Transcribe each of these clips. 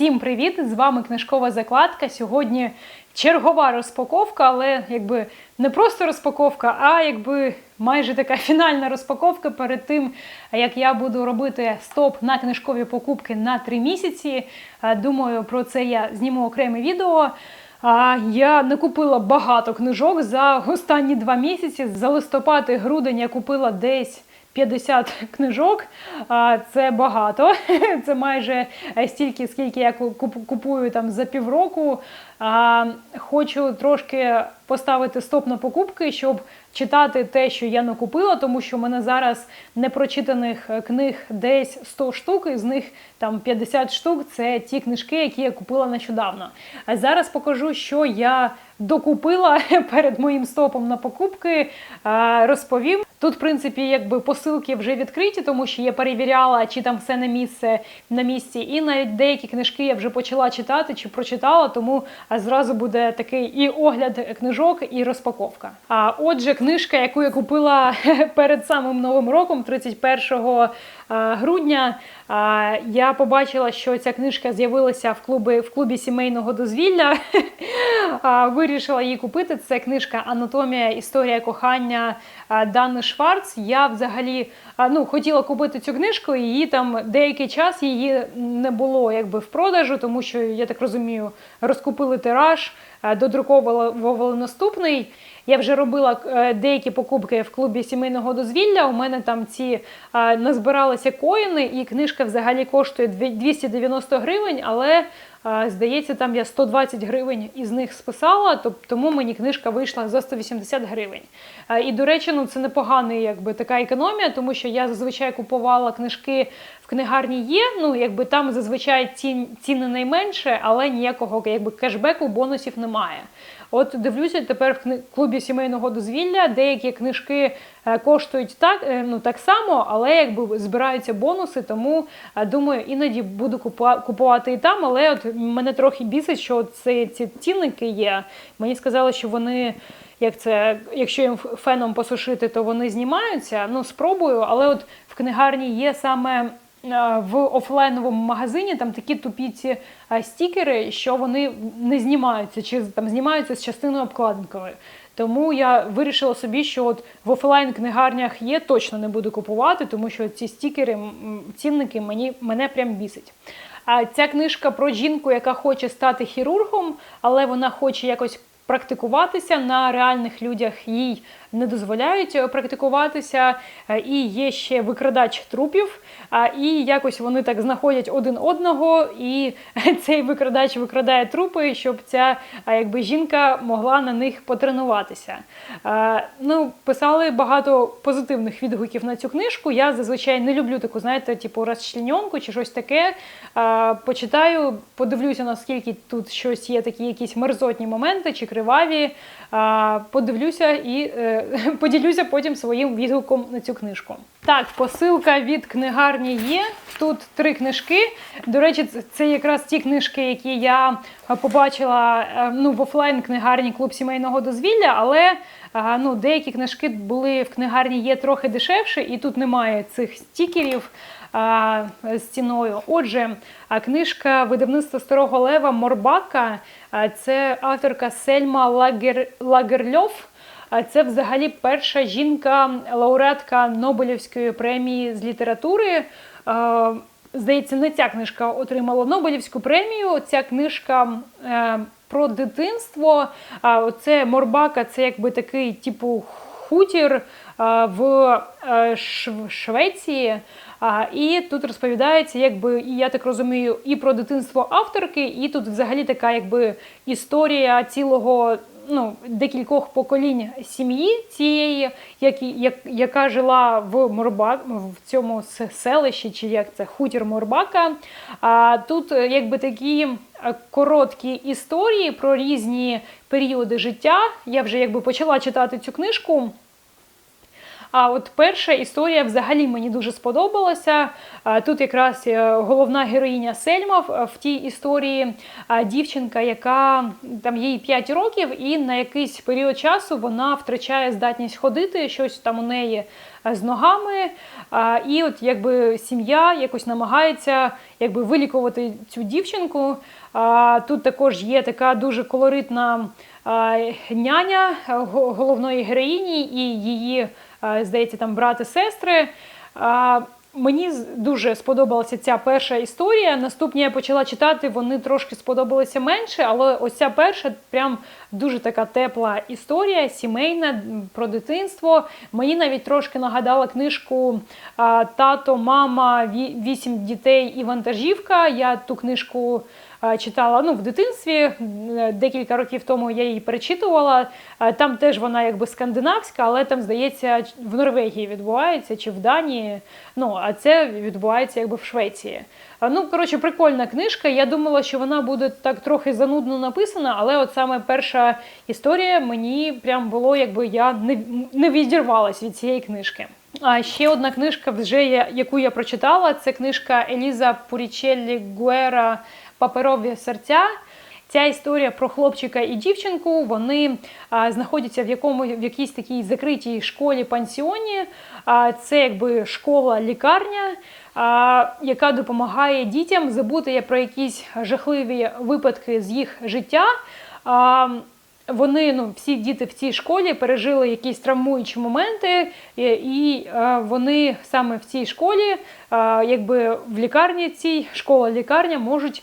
Всім привіт! З вами книжкова закладка. Сьогодні чергова розпаковка, але якби не просто розпаковка, а якби майже така фінальна розпаковка перед тим, як я буду робити стоп на книжкові покупки на три місяці. Думаю, про це я зніму окреме відео. А я не купила багато книжок за останні два місяці. За листопад і грудень я купила десь 50 книжок. Це багато. Це майже стільки, скільки я куп- купую там за півроку. Хочу трошки поставити стоп на покупки, щоб читати те, що я накупила, тому що в мене зараз непрочитаних книг десь 100 штук, із них там 50 штук це ті книжки, які я купила нещодавно. А зараз покажу, що я докупила перед моїм стопом на покупки. Розповім. Тут, в принципі, якби посилки вже відкриті, тому що я перевіряла, чи там все на місце на місці. І навіть деякі книжки я вже почала читати чи прочитала, тому зразу буде такий і огляд книжок, і розпаковка. А отже, книжка, яку я купила перед самим новим роком, 31 грудня. Я побачила, що ця книжка з'явилася в клубі в клубі сімейного дозвілля. Вирішила її купити. Це книжка Анатомія історія кохання Дани Шварц. Я взагалі ну, хотіла купити цю книжку, і її там деякий час її не було якби в продажу, тому що я так розумію, розкупили тираж, а, додруковували наступний. Я вже робила е, деякі покупки в клубі сімейного дозвілля. У мене там ці е, назбиралися коїни, і книжка взагалі коштує 290 гривень, але е, здається, там я 120 гривень із них списала, тому мені книжка вийшла за 180 гривень. І, до речі, ну це непоганий якби така економія, тому що я зазвичай купувала книжки в книгарні є. Ну, якби там зазвичай ціни найменше, але ніякого якби кешбеку, бонусів немає. От дивлюся тепер в клубі сімейного дозвілля. Деякі книжки е, коштують так, е, ну так само, але якби збираються бонуси, тому е, думаю, іноді буду купувати і там. Але от мене трохи бісить, що це ці цінники є. Мені сказали, що вони. Як це, якщо їм феном посушити, то вони знімаються. Ну, спробую, але от в книгарні є саме в офлайновому магазині там такі тупі ці е, стікери, що вони не знімаються, чи там знімаються з частиною обкладинкової. Тому я вирішила собі, що от в офлайн книгарнях є, точно не буду купувати, тому що ці стікери, цінники мені мене прям бісить. А ця книжка про жінку, яка хоче стати хірургом, але вона хоче якось практикуватися на реальних людях їй не дозволяють е, практикуватися. Е, І є ще викрадач трупів. І якось вони так знаходять один одного, і цей викрадач викрадає трупи, щоб ця якби жінка могла на них потренуватися. Ну, писали багато позитивних відгуків на цю книжку. Я зазвичай не люблю таку, знаєте, типу розчленьонку чи щось таке. Почитаю, подивлюся, наскільки тут щось є, такі якісь мерзотні моменти чи криваві. Подивлюся і е, поділюся потім своїм відгуком на цю книжку. Так, посилка від книгарні є. Тут три книжки. До речі, це- якраз ті книжки, які я е, побачила е, ну, в офлайн книгарні клуб сімейного дозвілля, але е, ну, деякі книжки були в книгарні є трохи дешевше, і тут немає цих стікерів а, з ціною. Отже, книжка видавництва Старого Лева Морбака. Це авторка Сельма Лагер... Лагерльов. Це взагалі перша жінка, лауреатка Нобелівської премії з літератури. Е, Здається, не ця книжка отримала Нобелівську премію. Ця книжка е, про дитинство. Це Морбака, це якби такий, типу, хутір е, в Швеції. І тут розповідається, якби, я так розумію, і про дитинство авторки, і тут взагалі така якби історія цілого. Ну, декількох поколінь сім'ї цієї, які, як, яка жила в Морбак, в цьому селищі, чи як це хутір Морбака. А тут е, якби такі е, короткі історії про різні періоди життя. Я вже якби почала читати цю книжку. А от перша історія взагалі мені дуже сподобалася. Тут якраз е, головна героїня Сельма в, в тій історії дівчинка, яка там їй 5 років, і на якийсь період часу вона втрачає здатність ходити, щось там у неї е, з ногами. І от якби сім'я якось намагається якби вилікувати цю дівчинку. Тут також є така дуже колоритна няня е, головної героїні і її, здається, там брати сестри. Мені дуже сподобалася ця перша історія. Наступні я почала читати, вони трошки сподобалися менше, але ось ця перша прям дуже така тепла історія, сімейна про дитинство. Мені навіть трошки нагадала книжку Тато, мама, вісім дітей і вантажівка. Я ту книжку читала ну, в дитинстві. Декілька років тому я її перечитувала. Там теж вона якби скандинавська, але там, здається, в Норвегії відбувається чи в Данії. Ну, а це відбувається якби в Швеції. Ну, коротше, прикольна книжка. Я думала, що вона буде так трохи занудно написана, але от саме перша історія мені прям було, якби я не, не відірвалась від цієї книжки. А ще одна книжка, вже я- яку я прочитала, це книжка Еліза Пурічеллі Гуера Паперові серця. Ця історія про хлопчика і дівчинку. Вони а, знаходяться в якому в якійсь такій закритій школі пансіоні. А, це якби школа-лікарня, яка допомагає дітям забути про якісь жахливі випадки з їх життя. А, вони, ну, всі діти в цій школі пережили якісь травмуючі моменти, і, і вони саме в цій школі, е, якби в лікарні цій школа-лікарня можуть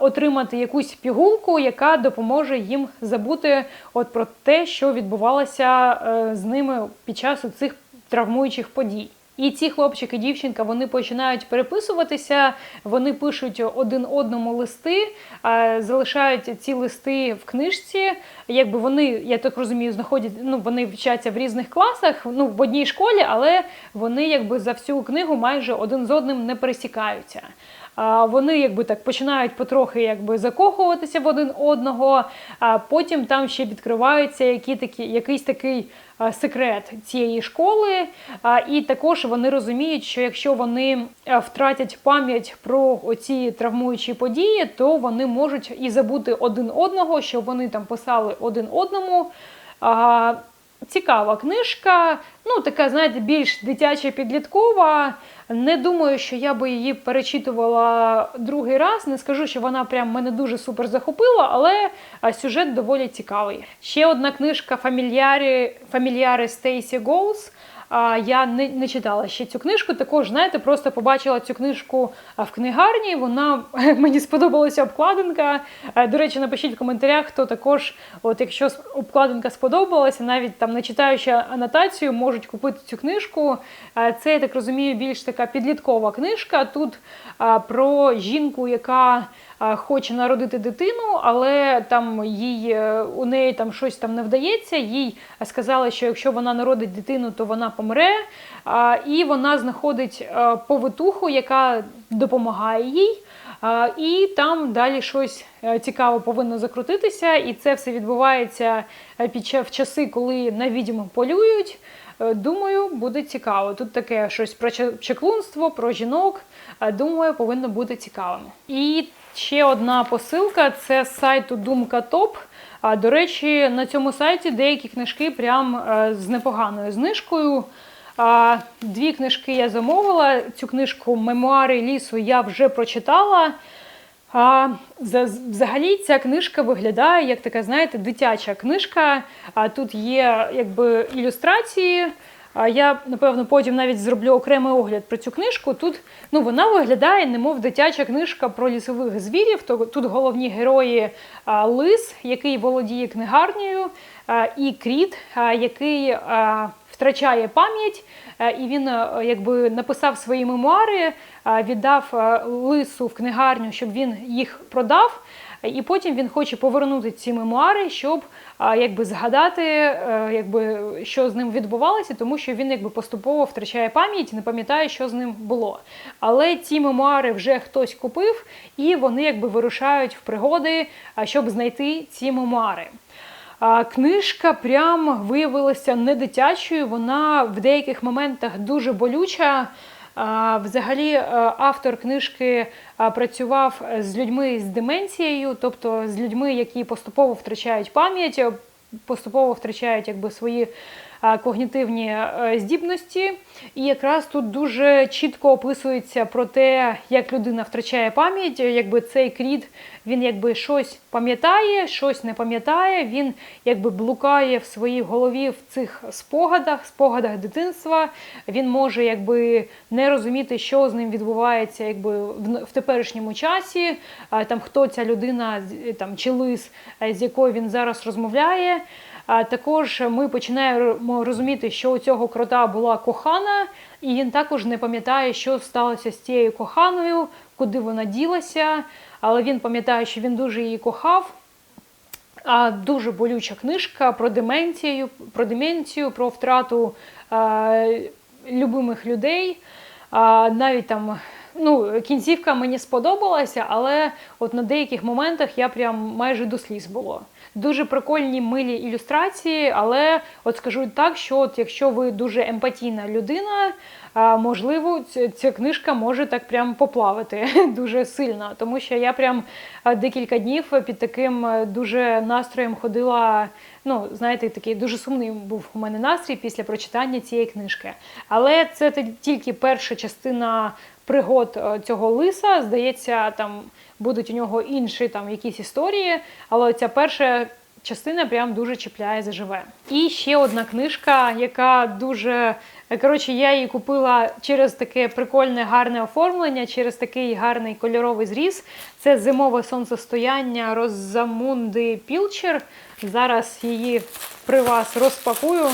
отримати якусь пігулку, яка допоможе їм забути от про те, що відбувалося е, з ними під час цих травмуючих подій. І ці хлопчик і дівчинка вони починають переписуватися, вони пишуть один одному листи, залишають ці листи в книжці. Якби вони, я так розумію, знаходять, ну вони вчаться в різних класах, ну в одній школі, але вони якби за всю книгу майже один з одним не пересікаються. Вони якби так починають потрохи якби закохуватися в один одного, а потім там ще відкриваються які такі, якийсь такий секрет цієї школи. І також вони розуміють, що якщо вони втратять пам'ять про оці травмуючі події, то вони можуть і забути один одного, що вони там писали один одному. Цікава книжка, ну така, знаєте, більш дитяча підліткова. Не думаю, що я би її перечитувала другий раз. Не скажу, що вона прям мене дуже супер захопила, але сюжет доволі цікавий. Ще одна книжка Фамільяри Стейсі Гоус. А я не, не читала ще цю книжку. Також, знаєте, просто побачила цю книжку в книгарні. Вона мені сподобалася обкладинка. До речі, напишіть в коментарях, хто також, от якщо обкладинка сподобалася, навіть там не читаючи анотацію, можуть купити цю книжку. Це, я так розумію, більш така підліткова книжка. Тут про жінку, яка хоче народити дитину, але там їй е, у неї там щось там не вдається. Їй сказали, що якщо вона народить дитину, то вона помре. І вона знаходить е, повитуху, яка допомагає їй. І там далі щось е, цікаве повинно закрутитися, і це все відбувається під в часи, коли на відьм полюють. Думаю, буде цікаво. Тут таке щось про чаклунство, про жінок. Думаю, повинно бути цікавим. І ще одна посилка це з сайту Думка Топ. А до речі, на цьому сайті деякі книжки прям е, з непоганою знижкою. Дві книжки я замовила. Цю книжку Мемуари лісу я вже прочитала. А, Взагалі ця книжка виглядає як така, знаєте, дитяча книжка. А тут є якби ілюстрації. А я напевно потім навіть зроблю окремий огляд про цю книжку. Тут ну вона виглядає, немов дитяча книжка про лісових звірів. То тут головні герої лис, який володіє книгарнею, і кріт, який втрачає пам'ять. І він якби написав свої мемуари, віддав лису в книгарню, щоб він їх продав. І потім він хоче повернути ці мемуари, щоб якби згадати, е, якби що з ним відбувалося, тому що він якби поступово втрачає пам'ять, не пам'ятає, що з ним було. Але ці мемуари вже хтось купив, і вони якби вирушають в пригоди, щоб знайти ці мемуари. Книжка прям виявилася не дитячою, вона в деяких моментах дуже болюча. Взагалі, е, автор книжки працював з людьми з деменцією, тобто з людьми, які поступово втрачають пам'ять, е, поступово втрачають якби свої когнітивні е, здібності. І якраз тут дуже чітко описується про те, як людина втрачає пам'ять, якби цей кріт він якби щось пам'ятає, щось не пам'ятає. Він якби блукає в своїй голові в цих спогадах, спогадах дитинства. Він може якби не розуміти, що з ним відбувається, якби в, теперішньому часі. Там хто ця людина, там чи лис, з якою він зараз розмовляє. Також ми починаємо розуміти, що у цього крота була кохана, і він також не пам'ятає, що сталося з цією коханою, куди вона ділася. Але він пам'ятає, що він дуже її кохав. А дуже болюча книжка про деменцію, про деменцію, про втрату е, любимих людей. А, навіть там ну, кінцівка мені сподобалася, але от на деяких моментах я прям майже до сліз було. Дуже прикольні милі ілюстрації, але от скажу так, що от якщо ви дуже емпатійна людина, можливо, ця, книжка може так прям поплавити дуже сильно, тому що я прям декілька днів під таким дуже настроєм ходила. Ну, знаєте, такий дуже сумний був у мене настрій після прочитання цієї книжки. Але це ті- тільки перша частина пригод е, цього лиса. Здається, там будуть у нього інші там якісь історії, але ця перша частина прям дуже чіпляє заживе. І ще одна книжка, яка дуже коротше, я її купила через таке прикольне гарне оформлення, через такий гарний кольоровий зріз. Це зимове сонцестояння Розамунди Пілчер. Зараз її при вас розпакую.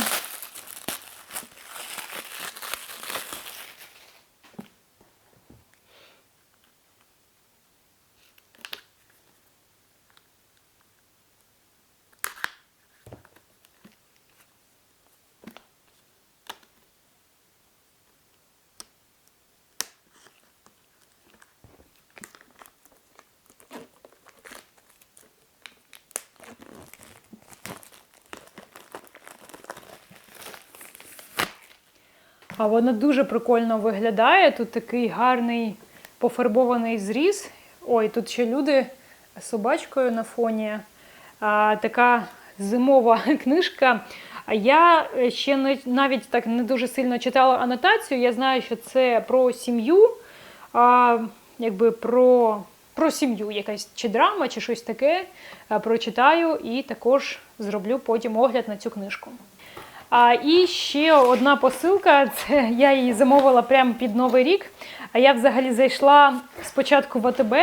А вона дуже прикольно виглядає. Тут такий гарний пофарбований зріз. Ой, тут ще люди з собачкою на фоні. А, така зимова книжка. А я ще не, навіть так не дуже сильно читала анотацію. Я знаю, що це про сім'ю, а, якби про, про сім'ю, якась чи драма, чи щось таке. А, прочитаю і також зроблю потім огляд на цю книжку. А, і ще одна посилка. Це я її замовила прямо під Новий рік. А я взагалі зайшла спочатку в АТБ,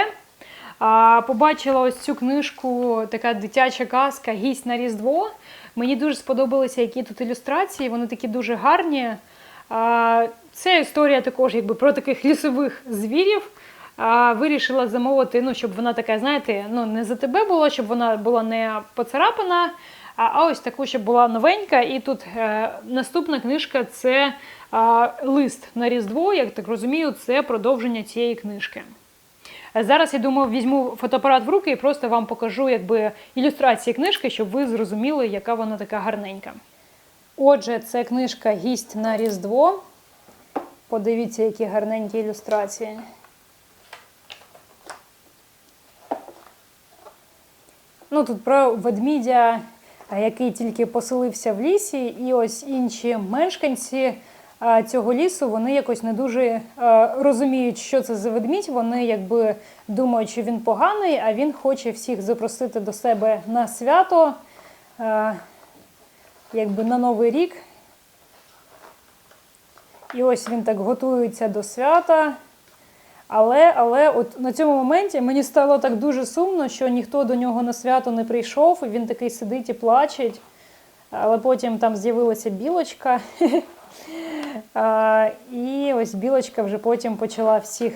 побачила ось цю книжку, така дитяча казка Гість на Різдво. Мені дуже сподобалися, які тут ілюстрації, вони такі дуже гарні. Це історія також якби, про таких лісових звірів. Вирішила замовити, ну, щоб вона така, знаєте, ну, не за тебе була, щоб вона була не поцарапана, а, ось таку, щоб була новенька. І тут е, наступна книжка це лист на Різдво. Як так розумію, це продовження цієї книжки. Зараз я думаю, візьму фотоапарат в руки і просто вам покажу якби, ілюстрації книжки, щоб ви зрозуміли, яка вона така гарненька. Отже, це книжка Гість на Різдво. Подивіться, які гарненькі ілюстрації. Ну, тут про ведмідя, який тільки поселився в лісі, і ось інші мешканці цього лісу вони якось не дуже розуміють, що це за ведмідь. Вони якби думають, що він поганий, а він хоче всіх запросити до себе на свято, якби на Новий рік. І ось він так готується до свята. Але, але от на цьому моменті мені стало так дуже сумно, що ніхто до нього на свято не прийшов, і він такий сидить і плаче. Але потім там з'явилася білочка. І ось білочка вже потім почала всіх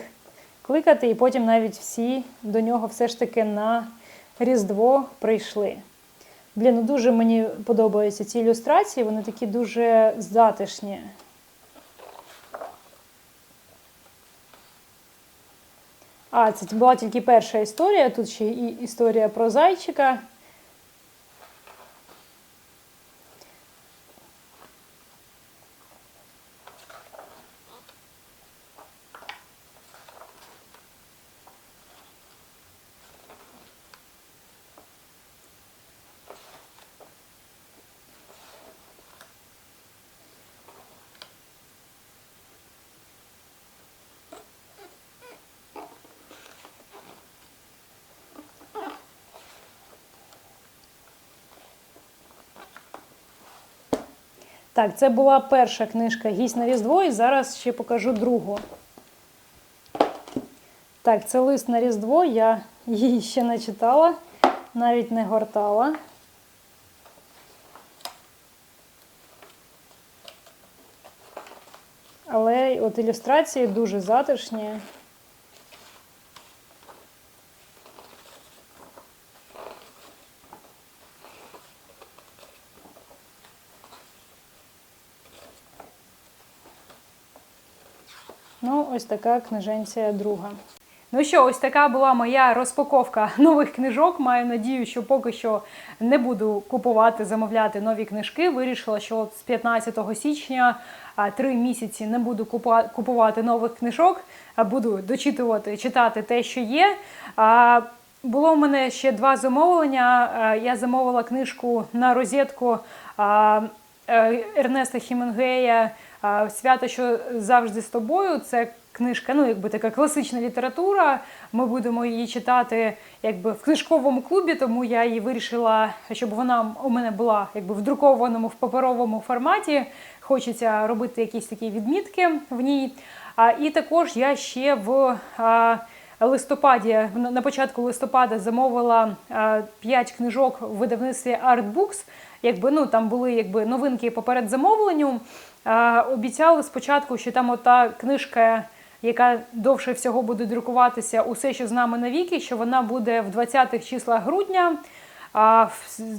кликати, і потім навіть всі до нього все ж таки на Різдво прийшли. Блін, ну дуже мені подобаються ці ілюстрації, вони такі дуже затишні. А, це була тільки перша історія. Тут ще і історія про зайчика. Так, це була перша книжка Гість на Різдво, і зараз ще покажу другу. Так, це лист на Різдво, я її ще не читала, навіть не гортала. Але от ілюстрації дуже затишні. Ну, ось така книженція друга. Ну що, ось така була моя розпаковка нових книжок. Маю надію, що поки що не буду купувати, замовляти нові книжки. Вирішила, що з 15 січня три місяці не буду купувати нових книжок, буду дочитувати, читати те, що є. А, було в мене ще два замовлення. Я замовила книжку на розетку е, Ернеста Хімінгея Свято, що завжди з тобою. Це книжка, ну якби така класична література. Ми будемо її читати якби в книжковому клубі, тому я її вирішила, щоб вона у мене була якби в друкованому в паперовому форматі. Хочеться робити якісь такі відмітки в ній. А, і також я ще в а, листопаді, на початку листопада, замовила 5 книжок в видавництві Artbooks. Якби ну там були якби новинки поперед замовленню. Обіцяли спочатку, що там ота книжка, яка довше всього буде друкуватися, усе, що з нами навіки, що вона буде в 20-х числах грудня. А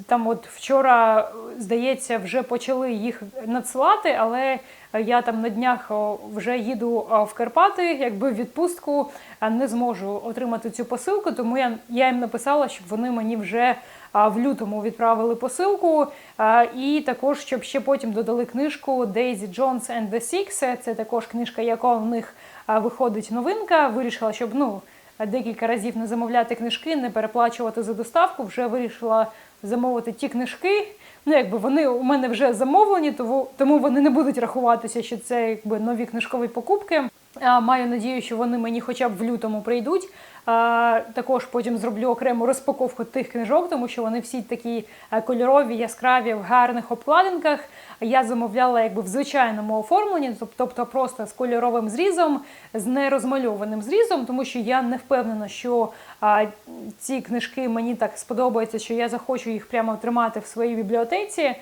там, от вчора, здається, вже почали їх надсилати, але я там на днях вже їду в Карпати, якби в відпустку не зможу отримати цю посилку, тому я, я їм написала, щоб вони мені вже в лютому відправили посилку. І також, щоб ще потім додали книжку Daisy Jones and the Six. Це також книжка, яка в них виходить новинка. Вирішила, щоб ну декілька разів не замовляти книжки, не переплачувати за доставку. Вже вирішила замовити ті книжки. Ну, якби вони у мене вже замовлені, тому, вони не будуть рахуватися, що це якби нові книжкові покупки. Маю надію, що вони мені хоча б в лютому прийдуть. Також потім зроблю окрему розпаковку тих книжок, тому що вони всі такі е, кольорові, яскраві в гарних обкладинках. Я замовляла якби в звичайному оформленні, тобто просто з кольоровим зрізом, з нерозмальованим зрізом, тому що я не впевнена, що ці книжки мені так сподобаються, що я захочу їх прямо тримати в своїй бібліотеці.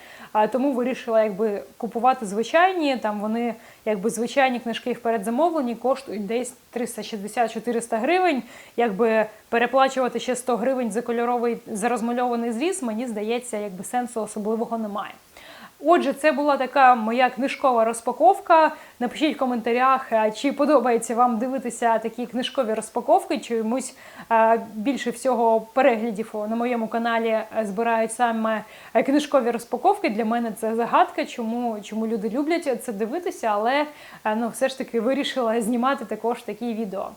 Тому вирішила якби купувати звичайні. Там вони якби звичайні книжки в передзамовленні коштують десь 360-400 гривень. Якби переплачувати ще 100 гривень за кольоровий за розмальований зріз, мені здається, якби сенсу особливого немає. Отже, це була така моя книжкова розпаковка. Напишіть в коментарях, е, чи подобається вам дивитися такі книжкові розпаковки, чи йомусь е, більше всього переглядів на моєму каналі е, збирають саме книжкові розпаковки. Для мене це загадка, чому, чому люди люблять це дивитися, але ну, все ж таки вирішила знімати також такі відео.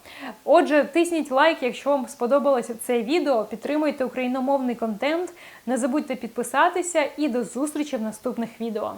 Отже, тисніть лайк, якщо вам сподобалося це відео, підтримуйте україномовний контент. Не забудьте підписатися і до зустрічі в наступних відео.